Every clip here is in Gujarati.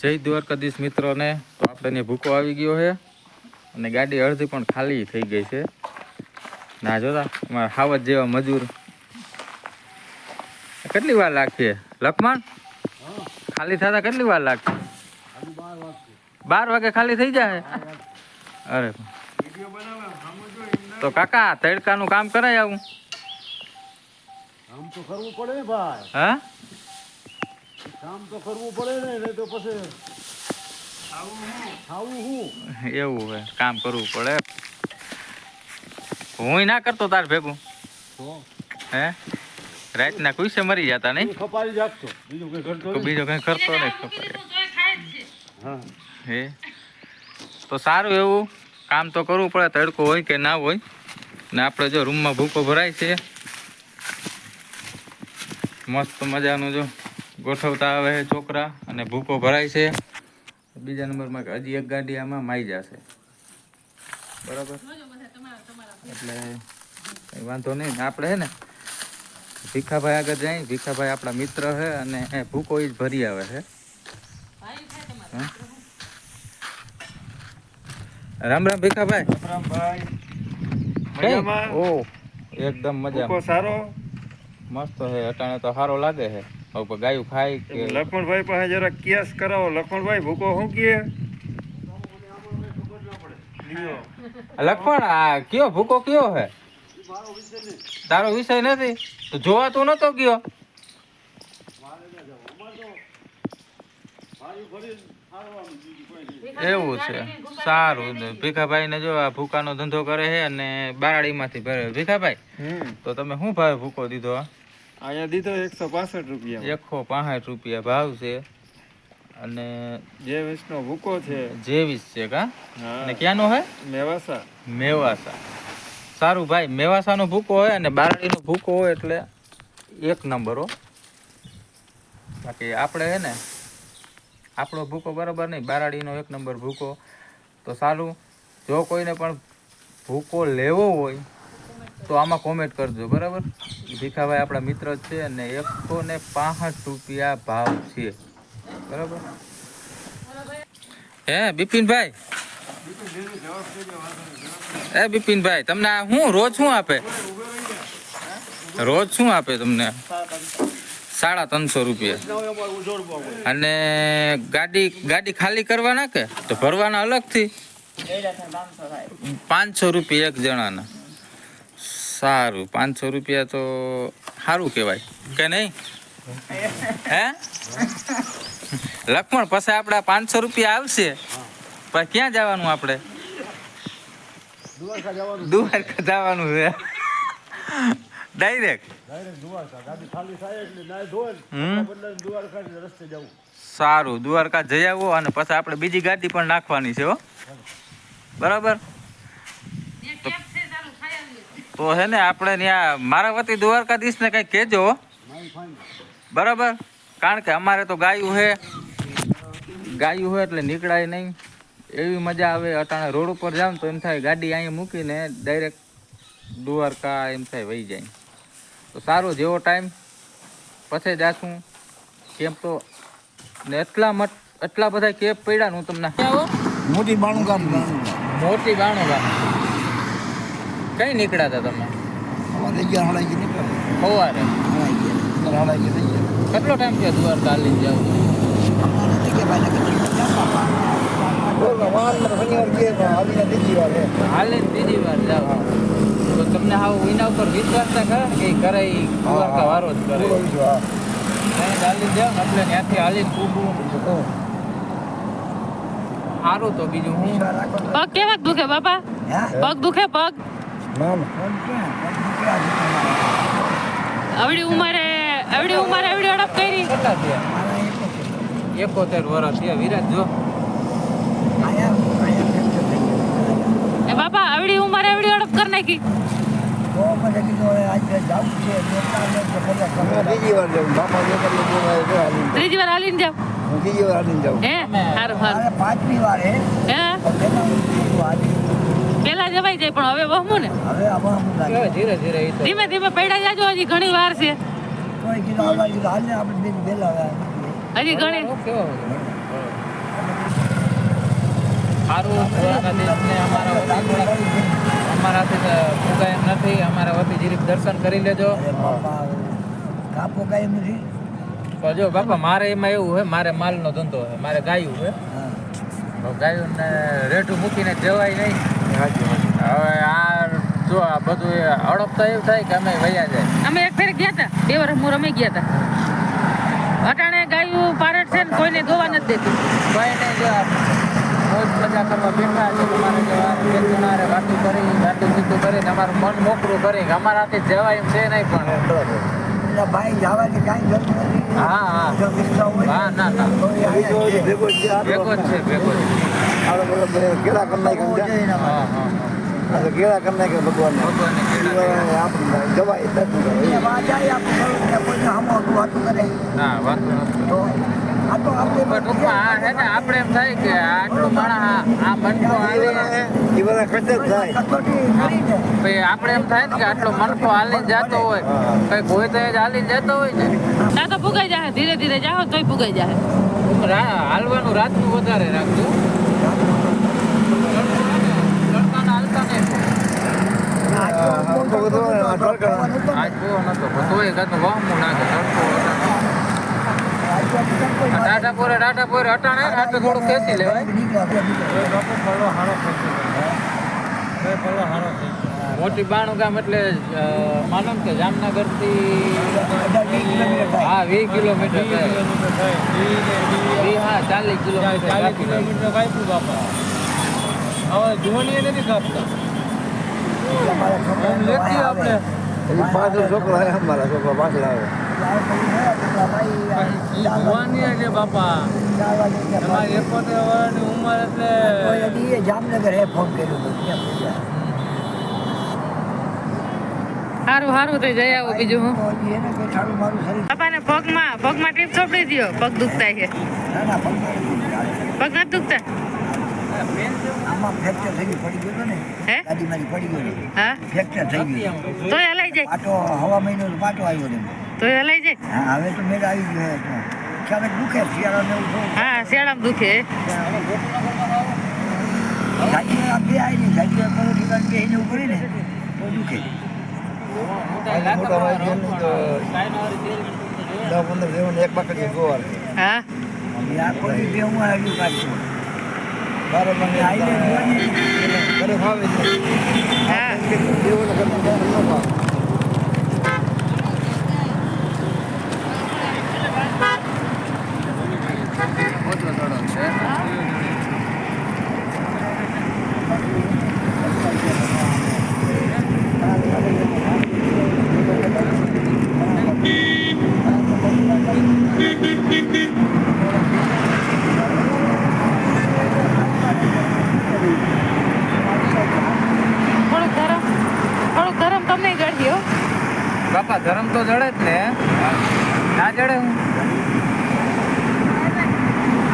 જય દ્વારકાધીશ મિત્રોને. તો આપણે ભૂકો આવી ગયો છે અને ગાડી અડધી પણ ખાલી થઈ ગઈ છે. ના જોતા અમારા હાવત જેવા મજૂર. કેટલી વાર લાગશે? લખમણ? ખાલી થતા કેટલી વાર લાગશે? બાર વાગે ખાલી થઈ જાય? અરે. તો કાકા તડકાનું કામ કરાય આવું. તો કરવું પડે ભાઈ. હા? કામ તો કરવું પડે ને તો પછી ખાવું હું? એવું હે કામ કરવું પડે. હું ના કરતો તાર ભેગું. હે. રાતના કુઈસે મરી જતા નહીં? ખપારી જાગતો બીજું કઈ કરતો બીજો કઈ કરતો નહીં ખબર હા. હે? તો સારું એવું કામ તો કરવું પડે તડકો હોય કે ના હોય. ને આપણે જો રૂમમાં ભૂકો ભરાય છે. મસ્ત મજાનું જો. ગોઠવતા આવે છે છોકરા અને ભૂકો ભરાય છે. બીજા નંબરમાં કે હજી એક ગાડી આમાં માઈ જશે. બરાબર? એટલે કઈ વાંધો નહીં. આપણે હે ને ભીખાભાઈ આગળ જાય. ભીખાભાઈ આપણા મિત્ર છે અને એ ભૂકો જ ભરી આવે છે? રામ રામ ભીખાભાઈ. રામ ભાઈ? ઓ એકદમ મજા સારો? મસ્ત છે. અટાણે તો સારો લાગે છે. હવે ગાયું ખાય કે લખમણભાઈ પાસે જરા કેસ કરાવો. લખમણભાઈ ભૂકો શું કહે? લ્યો. આ કયો ભૂકો કયો હે? તારો વિષય નથી? તો જોવા તું નતો ગયો એવું છે. સારું ભીખાભાઈ ને જો આ ભૂકાનો ધંધો કરે છે અને બારાડીમાંથી ભરે. ભીખાભાઈ તો તમે શું ભાવે ભૂકો દીધો? અહીંયા દીધો એકસો પાસઠ રૂપિયા એકસો પાસઠ રૂપિયા ભાવ છે. અને જે વીસનો ભૂકો છે. જેવીસ છે કા? અને ક્યાંનો હે? મેવાસા. મેવાસા. સારું ભાઈ મેવાસાનો ભૂકો હોય અને બારડીનો ભૂકો હોય એટલે એક નંબર હો. બાકી આપણે હે ને આપણો ભૂકો બરાબર નહીં બારાડીનો એક નંબર ભૂકો. તો સારું જો કોઈને પણ ભૂકો લેવો હોય તો આમાં કોમેન્ટ કરજો બરાબર? ભીખાભાઈ આપણા મિત્ર છે અને એકસો ને પાંસઠ રૂપિયા ભાવ છે. બરાબર? હે બિપિનભાઈ? એ બિપિનભાઈ તમને આ શું રોજ શું આપે? રોજ શું આપે તમને? સાડા ત્રણસો રૂપિયા. અને ગાડી ગાડી ખાલી કરવાના કે તો ભરવાના અલગથી? પાંચસો રૂપિયા એક જણાના. સારું. પાંચસો રૂપિયા તો સારું કહેવાય. કે નહીં? હે? લક્ષ્મણ પછી આપણા પાંચસો રૂપિયા આવશે. પછી ક્યાં જવાનું આપણે? દ્વારકા જવાનું છે. ડાયરેક્ટ સારું. દ્વારકા જઈ આવો અને પછી આપણે બીજી ગાડી પણ નાખવાની છે, હો. બરાબર? તો હે ને આપણે ત્યાં મારા વતી દ્વારકાધીશને કંઈ કહેજો. બરાબર? કારણ કે અમારે તો ગાયું છે ગાયું હોય એટલે નીકળાય નહીં. એવી મજા આવે. અટાણે રોડ ઉપર જાવ તો એમ થાય ગાડી અહીંયા મૂકીને ડાયરેક્ટ દ્વારકા એમ થાય વહી જાય. તો સારો જેવો ટાઈમ પછી જાશું. કેમ તો ને એટલા મત એટલા બધા કેપ પડ્યા હું તમને આવો મોટી બાણું ગામ મોટી બાણું ગામ કઈ નીકળ્યા હતા તમે? અમારે અગિયાર હળાઈ ગઈ નીકળ્યા સવારે? હળાઈ ગઈ થઈ ગયા. કેટલો ટાઈમ થયો દુવાર હાલીને જાવ? બીજી વાર ને બીજી વાર જાવ તો તમને હાવ એના ઉપર વિશ્વાસ ના કરે કે કરે ઈ દ્વારકા વારો જ કરે. હાલી જાવ એટલે ત્યાંથી હાલીને પૂગવું સારું તો બીજું હું. પગ કેવા દુખે બાપા? પગ દુખે પગ? આવડી ઉંમરે આવડી ઉંમરે આવડી અડપ કરી. કેટલા થયા એકોતેર વર્ષ થયા વિરાટ જો. એ બાપા આવડી ઉંમરે આવડી અડપ કરી નાખી. બીજી વાર જવું બાપા જો કરી બોલાવે જો હાલીને ત્રીજી વાર હાલીને જાવ હું? બીજી વાર હાલીને જાઉં હે? સારું સારું પાંચમી વાર હે? હે? પેલા જવાઈ જાય પણ હવે વહમું ને. હવે આપણે ધીરે ધીરે ધીમે ધીમે પડ્યા જાજો હજી ઘણી વાર છે. કોઈ કિલો આવવા કિલો હાલને આપણે બે બેલા હજી ઘણી? સારું અમારા અમારાથી તો ફૂગાય એમ નથી. અમારા વતી જીરીક દર્શન કરી લેજો. કાપો કાંઈ નથી? જો બાપા મારે એમાં એવું હોય મારે માલનો ધંધો હોય મારે ગાયું હોય. તો ગાયુંને રેઠું મૂકીને જવાય નહીં. હવે આ જો આ બધું એ અડપતા એવું થાય કે અમે વયા જાય અમે એક ફેર ગયા હતા બે વર્ષ મોર અમે ગયા હતા અટાણે ગાયું પારટ છે ને કોઈને ગોવા નથી દેતી. કોઈ નહીં જો મોજ કરવા બેઠા છે તમારે જો આ ખેતીનારે વાતું કરી વાતું મન મોકળું કરી અમારાથી જવાય એમ છે નહીં પણ ભાઈ જવાની કાંઈ જરૂર નથી હા હા ના ના. ભેગો છે. ભેગો છે. કેળા કરી નાખ્યા કેળા કરી નાખ્યા ભગવાન જાય આપણે એમ થાય કે આટલું માણસ આ- મનકો હાલે એ બધા ખર્ચ થાય પછી આપણે એમ થાય ને કે આટલો મનકો હાલીને જતો હોય કઈ કોઈ તો હાલીને જતો હોય ને ના તો પુગાઈ જાય ધીરે ધીરે જાઓ તોય પુગાઈ જાય હાલવાનું રાતનું વધારે રાખજો. ટાટા પોરે ટાટા પોરે અટાણે થોડું આ તો થોડું ખેંચી લેવાય. આપણે મોટી બાણું ગામ એટલે માનો કે જામનગરથી હા વીસ કિલોમીટર થાય. હા ચાલીસ કિલોમીટર ચાલીસ કિલોમીટર કાપી નાખ્યું. એટલે અમારા નથી તો ભાઈ આપણે. પાછળ છોકરા આવે. અમારા છોકરા પાછળ આવે. ત્યારે પછી હે, તો ભાઈ આ ચાર વાગે- ચાર વાગે ગયા ભાઈ. એ ફોન કર્યો. સારું સારું થઈ જાય આવો બીજું હું. બાપાને પગમાં પગમાં ટીપ ચોપડી દો પગ દુખતા છે. પગ નથી દુખતા? આમાં ફ્રેક્ચર થઈ પડી ગયું ને હે? ગાડીમાંથી પડી ગયું હા? ફ્રેક્ચર થઈ ગયું તોય હલાઈ જાય. પાટો હવા મહિનો પાટો આવ્યો ને તોય હલાઈ જાય? હા હવે તો મેળ આવી ગયો હે તો. ક્યારેક શિયાળો ને એવું થોડું હા શિયાળામાં દુખે બે આવી ને ઉપર ને તો દુખે. પંદર જેવું એક બાકડી ગોવાર હા બે હું આવ્યું કાઢશું બારે મને આઈને હા ઘર ન ફાવે. ઓછો થોડો છે થોડુંક ગરમ થોડુંક ગરમ તમને જડ્યો બાપા ધરમ તો જડે જ ને. ના જડે હું.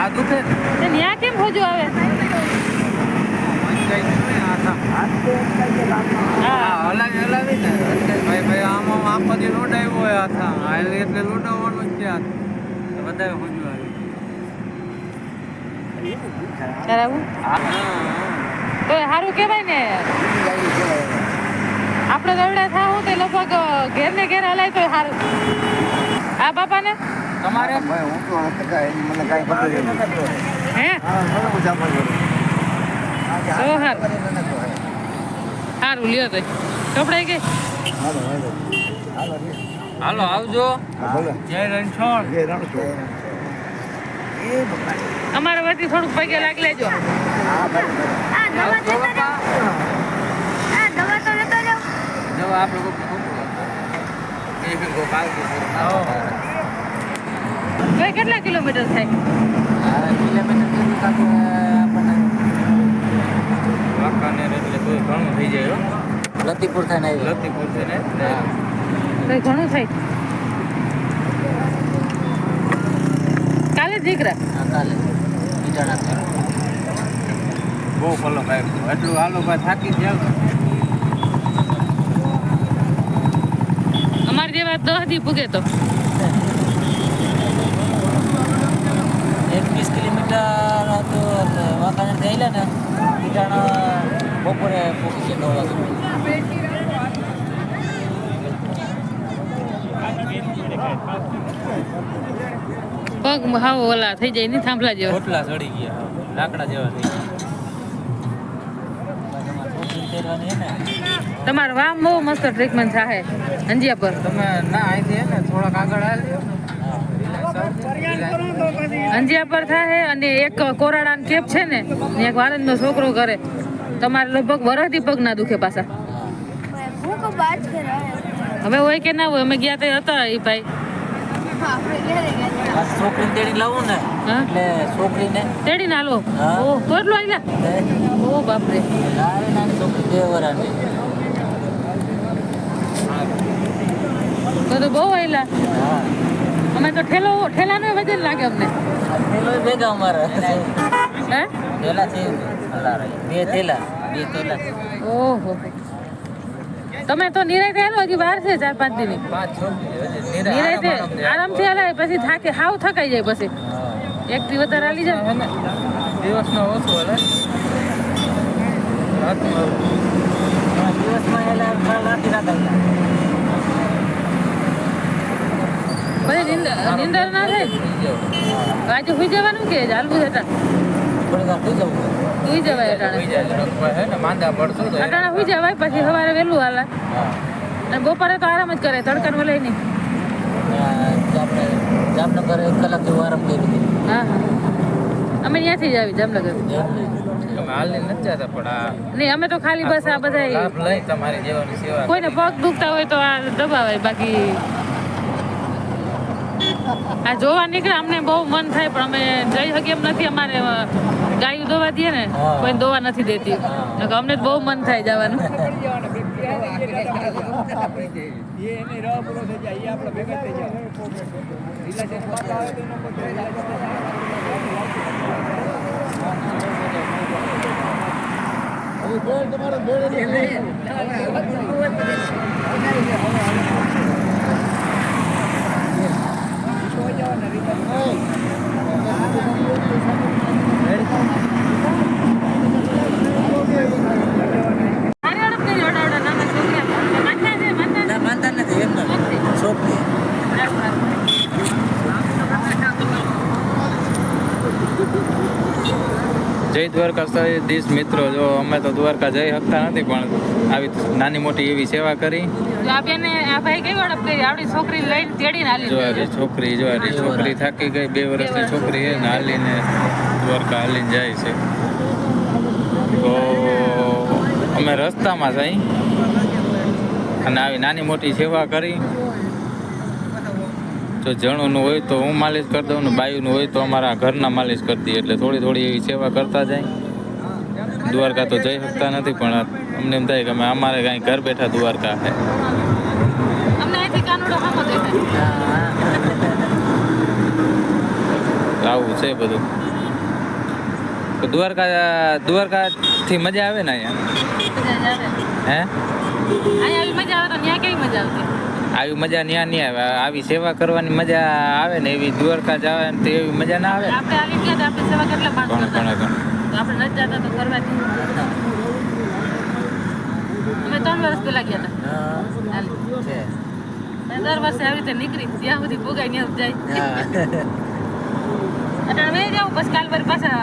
આ દુખે ને કેમ હોજો આવે? હલાવી હલાવી ને. ભાઈ ભાઈ આમાં આખો દી લોડાવ્યો હોય હાથા હાલ એટલે લોડાવવાનું જ છે આ બધા હોજું આવી. કરાવું? તો સારું કહેવાય ને. આપણે રવડા થાવું તો લગભગ ઘેર ને ઘેર હલાય તો સારું આ બાપાને? તમારે? હું તો મને કાંઈ નથી. હે હા, સારું લ્યો તો. ચોપડાઈ ગઈ? હાલો, હાલો. હાલો, હાલો આવજો. હા. જય રણછોડ. જય રણછોડ. અમારા વતી થોડુંક પગે લાગી લેજો. આવજો બાપા જો આપણે કોક ખોટું હતું. એ બી કોક આવતું હતું. તો એ કેટલા કિલોમીટર થાય આ કિલોમીટર જેટલું કાંઈક આપણને વાંકાનેર એટલે તોય ઘણું થઈ જાય હો. લતીપુર થઈને લતીપુર છે ને? તો ઘણું થાય. કાલે દીકરા? હા, કાલે. બહુ ફલો ભાઈ. એટલું હાલો ભાઈ થાકી જ જાવ. અમારે જેવા દસ દી પૂગે તો. એકવીસ કિલોમીટર હતું વાંકાનેર થયેલા ને અટાણા બપોરે નવ વાગે. પગ હાવ ઓલા થઈ જાય ને થાંભલા જેવા. ઓટલા ચડી ગયા લાકડા જેવા થઈ ગયા. તમારું વામ બહુ મસ્ત ટ્રીટમેન્ટ થાય અંજિયા પર. તમે ના અહીંથી ને થોડાક આગળ અંજિયા પર થાય અને એક કોરાડાન કેપ છે ને ને એક વાળંદનો છોકરો કરે તમારે લગભગ વરસથી પગ ના દુખે પાછા. હવે હોય કે ના હોય અમે ગયા ત્યાં હતા એ ભાઈ. છોકરીને તેડી લાવું ને હા? એટલે છોકરીને તેડીને હાલો. હા. ઓ તો એટલું આવ્યા ઓ બાપરે. છોકરી બે વરાની તો તો બહુ આવેલા હા. અમે તો ઠેલો ઠેલાનો વજન લાગે અમને. ઠેલો ભેગા અમારે. હે? ઠેલા છે. બે થેલા બે થેલા ઓહો. તમે તો નિરાયતે હાલો હજી વાર છે ચાર પાંચ દિન. આરામ આરામથી હાલાય પછી થાકે હાવ થકાઈ જાય પછી. એક થી વધારે હાલી જાય દિવસનો ઓછો હલે. રાતમાં દિવસમાં રાતે રાત આવ્યા પછી નિંદર નિંદર ના થાય. આજે સુઈ જવાનું કે ચાલવું છે થોડી વાર થઈ જવું સુઈ જવાય અટાણે. સુઈ જાય જરાક હે ને માંદા પડશું તો અટાણે સુઈ જવાય પછી સવારે વહેલું હાલે. અને બપોરે તો આરામ જ કરે તડકા વલે નહીં. જામનગર એક કલાક જેવું આરામ કર્યું હા અમે ત્યાંથી જ આવી જામનગર. નહીં અમે તો ખાલી બસ આ બધા કોઈને પગ દુખતા હોય તો આ દબાવાય બાકી આ જોવા નીકળે અમને બહુ મન થાય પણ અમે જઈ શકીએ એમ નથી. અમારે ગાયું દોવા દઈએ ને. કોઈ દોવા નથી દેતી. અમને જ બહુ મન થાય જવાનું. હારી હડપ કરી ઓડા ઓડા નાના છોકરા માનતા છે માનતા ના માનતા નથી એમ નથી. શોખથી દ્વારકા દેશ મિત્રો જો અમે તો દ્વારકા જઈ શકતા નથી પણ આવી નાની મોટી એવી સેવા કરી. જો આ બેને આ ભાઈ કઈ હડપ કરી આવડી છોકરી લઈને જો છોકરી છોકરી થાકી ગઈ બે વર્ષની છોકરી છે ને હાલીને દ્વારકા હાલીને જાય છે. તો અમે રસ્તામાં જઈ અને આવી નાની મોટી સેવા કરી. જો જણોનું હોય તો હું માલિશ કરી દઉં ને બાયુનું હોય તો અમારા ઘરના માલિશ કરી દઈએ. એટલે થોડી થોડી એવી સેવા કરતા જાય. દ્વારકા તો જઈ શકતા નથી પણ અમને એમ થાય કે અમે અમારે કાંઈ ઘર બેઠા દ્વારકા છે. આવું છે બધું. તો દ્વારકા દ્વારકાથી મજા આવે ને અહીંયા. હે? મજા આવે તો ત્યાં કેવી મજા આવતી? આવી મજા ન્યા નહીં આવે. આવી સેવા કરવાની મજા આવે ને એવી દ્વારકા જવા તો એવી મજા ના આવે. આપણે હાલી ગયા તો આપણે સેવા કેટલા માણસ આપણે નથી જતા તો કરવાથી અમે ત્રણ વર્ષ પહેલા ગયા હતા. દર વર્ષે આવી રીતે નીકળી જ્યાં સુધી ભોગાય ત્યાં જાય. અટાણે વહી જાઉં પછી કાલ વારી પાછા